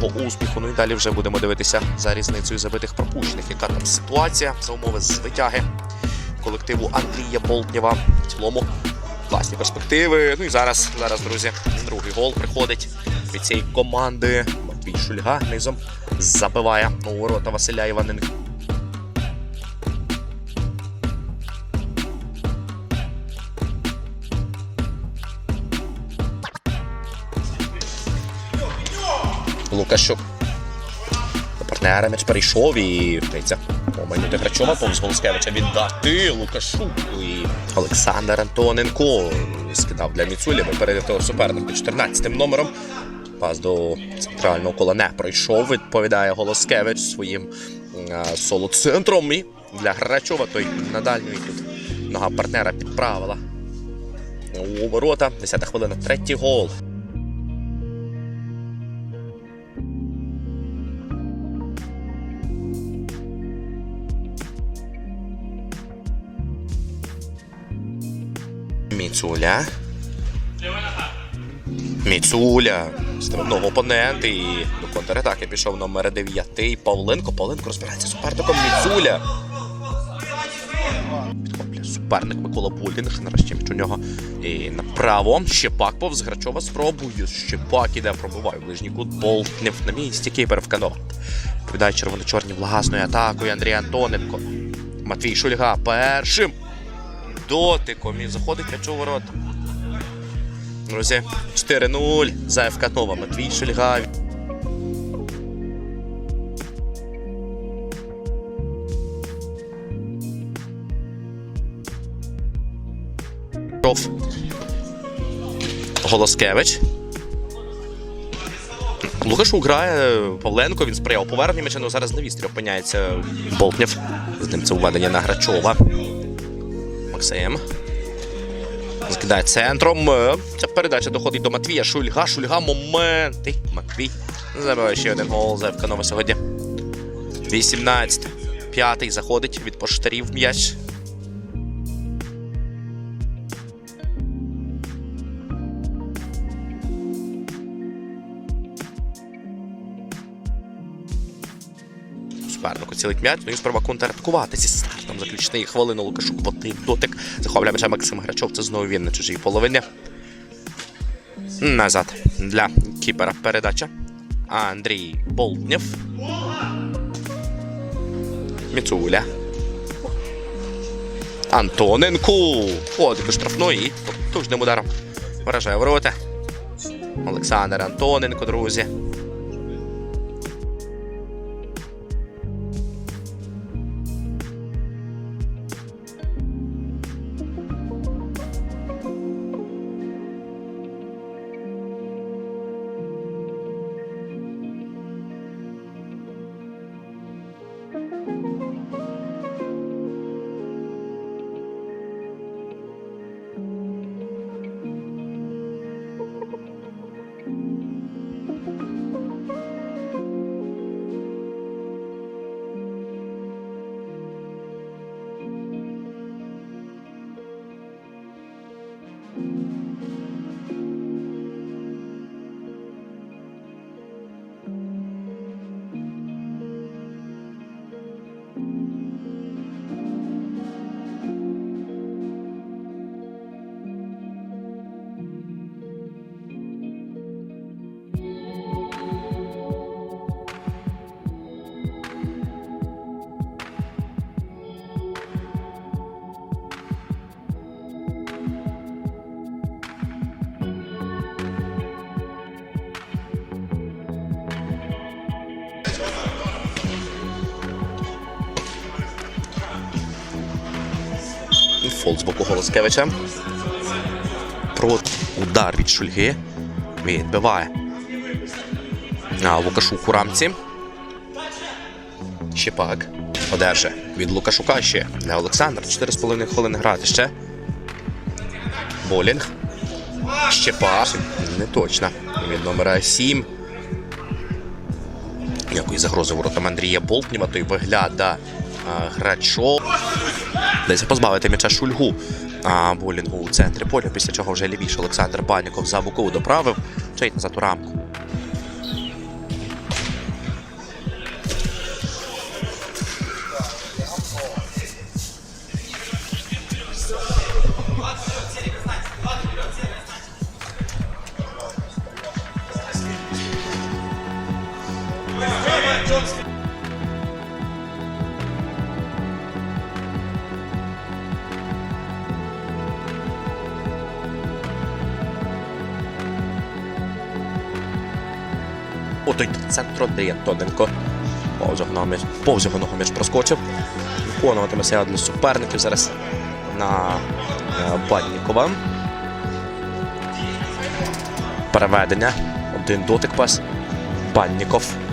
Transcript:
по успіху. Ну і далі вже будемо дивитися за різницею забитих пропущених. Яка там ситуація за умови з витяги колективу Андрія Болтнєва. В цілому власні перспективи. Ну і зараз, зараз, друзі, другий гол приходить від цієї команди. Матвій Шульга низом забиває у ворота Василя Іваненка. Лукащук. До партнера м'яч перейшов і вдається помайнути Грачова, повз Голоскевича віддати Лукашуку. І Олександр Антоненко скидав для Міцулі, випередив того суперника 14-м номером. Пас до центрального кола не пройшов, відповідає Голоскевич своїм е, соло-центром. І для Грачова той на тут нога партнера підправила. У ворота. 10 хвилина, третій гол. Міцуля. Міцуля. Стрибнув опонент і до контратаки пішов номер 9 Павленко. Павленко розбирається з суперником Міцуля. Суперник Микола Булінг. Нарешті між у нього. І направо. Щепак повз Грачова спробує. Щепак іде, пробиває ближній кут. Болтнев на місці. Кіпер в вканова. Відповідає червоно-чорні власною атакою Андрій Антоненко. Матвій Шульга першим дотиком і заходить м'яч у ворота. Друзі, 4-0 за ФК Нова. Матвій Шельга. Шов. Голоскевич. Лукашук грає Павленко, він сприяв поверненню м'яча, але зараз на вістрі опиняється Болтнєв. З ним це введення на Грачова. Максим. Закидає центром. Е, Ця передача доходить до Матвія. Шульга. Шульга. Моменти. Матвій. Забиває ще один гол Зевка Нова сьогодні. 18. П'ятий заходить від поштарів м'яч. Супернику цілить м'яч, ну і спроба контратакувати зі стартом заключної хвилини Лукашук в дотик. Захоплює м'яча Максим Грачов. Це знову він на чужій половині. Назад для кіпера передача. Андрій Болтнєв. Міцуля. Антоненко. Входить до штрафної і потужним ударом. Вражає ворота. Олександр Антоненко, друзі. Фол з боку Голоскевича. Про удар від Шульги. Відбиває. А Лукашук у рамці. Щепак. Одержи від Лукашука ще. Не Олександр. 4,5 хвилини грати ще. Болінг. Щепак. Не точно. Від номера 7. Ніякої загрози воротам Андрія Болтнєва. Той вигляда а, Грачов. Десь позбавити м'яча Шульгу. А булінгу у центрі поля, після чого вже лівіше Олександр Баніков за бокову доправив. Чейт назад у рамку. Ото центр Андрій Антоненко. Повз його повз його проскочив. Виконуватиме для суперників зараз на Баннікова. Переведення. Один дотик пас. Банніков.